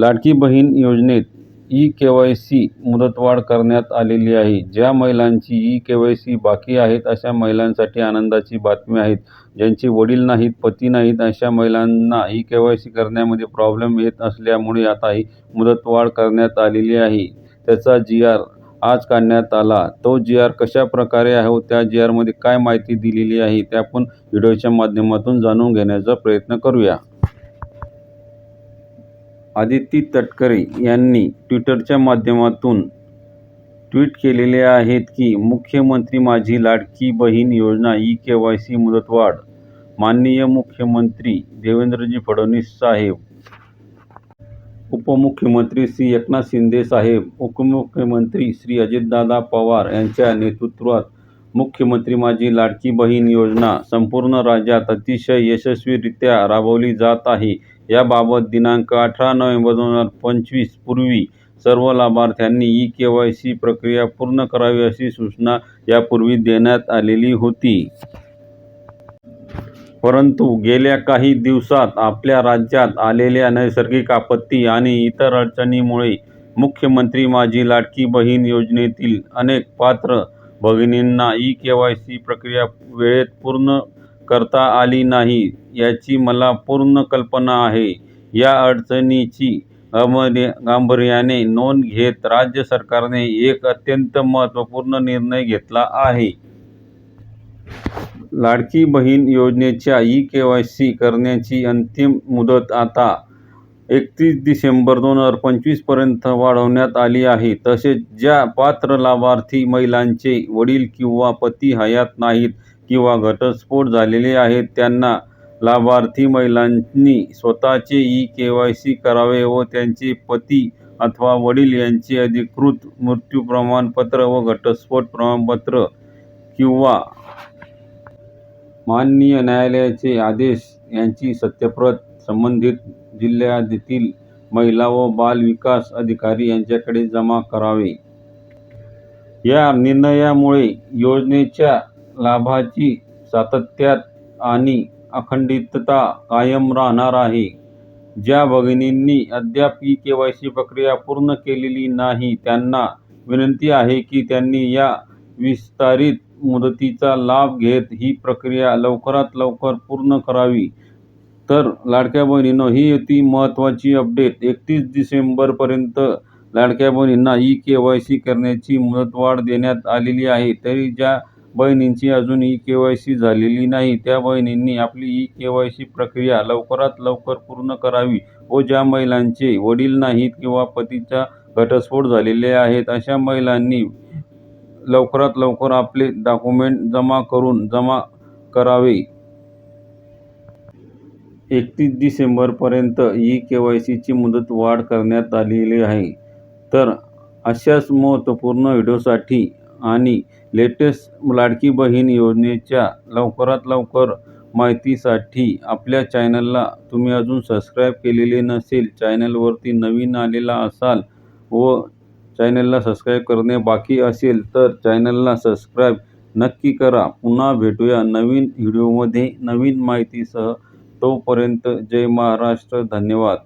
लाडकी बहीण योजनेत E K Y C मुदतवाढ करण्यात आलेली आहे. ज्या महिलांची ई के वाय सी बाकी आहेत अशा महिलांसाठी आनंदाची बातमी आहेत. ज्यांचे वडील नाहीत पती नाहीत अशा महिलांना ई के वाय सी करण्यामध्ये प्रॉब्लेम येत असल्यामुळे आता ही मुदतवाढ करण्यात आलेली आहे. त्याचा जी आर आज काढण्यात आला. तो जी आर कशा प्रकारे आहे त्या जी आरमध्ये काय माहिती दिलेली आहे ते आपण व्हिडिओच्या माध्यमातून जाणून घेण्याचा प्रयत्न करूया. आदिती तटकरे यांनी ट्विटरच्या माध्यमातून ट्विट केलेले आहेत की मुख्यमंत्री माझी लाडकी बहीण योजना ई के वाय सी मुदतवाढ माननीय मुख्यमंत्री देवेंद्रजी फडणवीस साहेब उपमुख्यमंत्री श्री एकनाथ शिंदे साहेब उपमुख्यमंत्री श्री अजितदादा पवार यांच्या नेतृत्वात मुख्यमंत्री माझी लाडकी बहीण योजना संपूर्ण राज्यात अतिशय यशस्वीरित्या राबवली जात आहे. याबाबत दिनांक अठरा नोव्हेंबर दोन हजार पंचवीस पूर्वी सर्व लाभार्थ्यांनी ई के वाय सी प्रक्रिया पूर्ण करावी अशी सूचना यापूर्वी देण्यात आलेली होती. परंतु गेल्या काही दिवसात आपल्या राज्यात आलेल्या नैसर्गिक आपत्ती आणि इतर अडचणींमुळे मुख्यमंत्री माझी लाडकी बहीण योजनेतील अनेक पात्र भगिनींना ई के वाय सी प्रक्रिया वेळेत पूर्ण करता आली नाही याची मला पूर्ण कल्पना आहे. या अडचणीची गांभीर्याने नोंद घेत राज्य सरकारने एक अत्यंत महत्त्वपूर्ण निर्णय घेतला आहे. लाडकी बहीण योजनेच्या ई केवायसी करण्याची अंतिम मुदत आता एकतीस डिसेंबर दोन हजार पंचवीसपर्यंत वाढवण्यात आली आहे. तसेच ज्या पात्र लाभार्थी महिलांचे वडील किंवा पती हयात नाहीत किंवा घटस्फोट झालेले आहेत त्यांना लाभार्थी महिलांनी स्वतःचे ई के वाय सी करावे व त्यांचे पती अथवा वडील यांचे अधिकृत मृत्यू प्रमाणपत्र व घटस्फोट प्रमाणपत्र किंवा माननीय न्यायालयाचे आदेश यांची सत्यप्रत संबंधित जिल्ह्यातील महिला व बाल विकास अधिकारी यांच्याकडे जमा करावे. या निर्णयामुळे योजनेच्या लाभाची सातत्यात आणि अखंडितता कायम राहणार आहे. ज्या भगिनींनी अद्याप ई सी प्रक्रिया पूर्ण केलेली नाही त्यांना विनंती आहे की त्यांनी या विस्तारित मुदतीचा लाभ घेत ही प्रक्रिया लवकरात लवकर पूर्ण करावी. तर लाडक्या बहिणींनो ही होती महत्त्वाची अपडेट एकतीस डिसेंबरपर्यंत लाडक्या बहिणींना ई के वाय सी करण्याची मुदतवाढ देण्यात आलेली आहे. तरी ज्या बहिणींची अजून ई केवायसी झालेली नाही. त्या बहिणींनी आपली ई केवायसी प्रक्रिया लवकरात लवकर पूर्ण करावी व ज्या महिलांचे वडील नाहीत किंवा पतीचा घटस्फोट झालेले आहेत अशा महिलांनी लवकरात लवकर आपले डॉक्युमेंट जमा करून जमा करावे. एकतीस डिसेंबरपर्यंत ई केवायसीची मुदत वाढ करण्यात आलेली आहे. तर अशाच महत्त्वपूर्ण व्हिडिओसाठी आणि लेटेस्ट लाडकी बहीण योजनेच्या लवकरात लवकर माहितीसाठी आपल्या चॅनलला तुम्ही अजून सबस्क्राईब केलेले नसेल चॅनलवरती नवीन आलेला असाल व चॅनलला सबस्क्राईब करणे बाकी असेल तर चॅनलला सबस्क्राईब नक्की करा. पुन्हा भेटूया नवीन व्हिडिओमध्ये नवीन माहितीसह. तोपर्यंत जय महाराष्ट्र. धन्यवाद.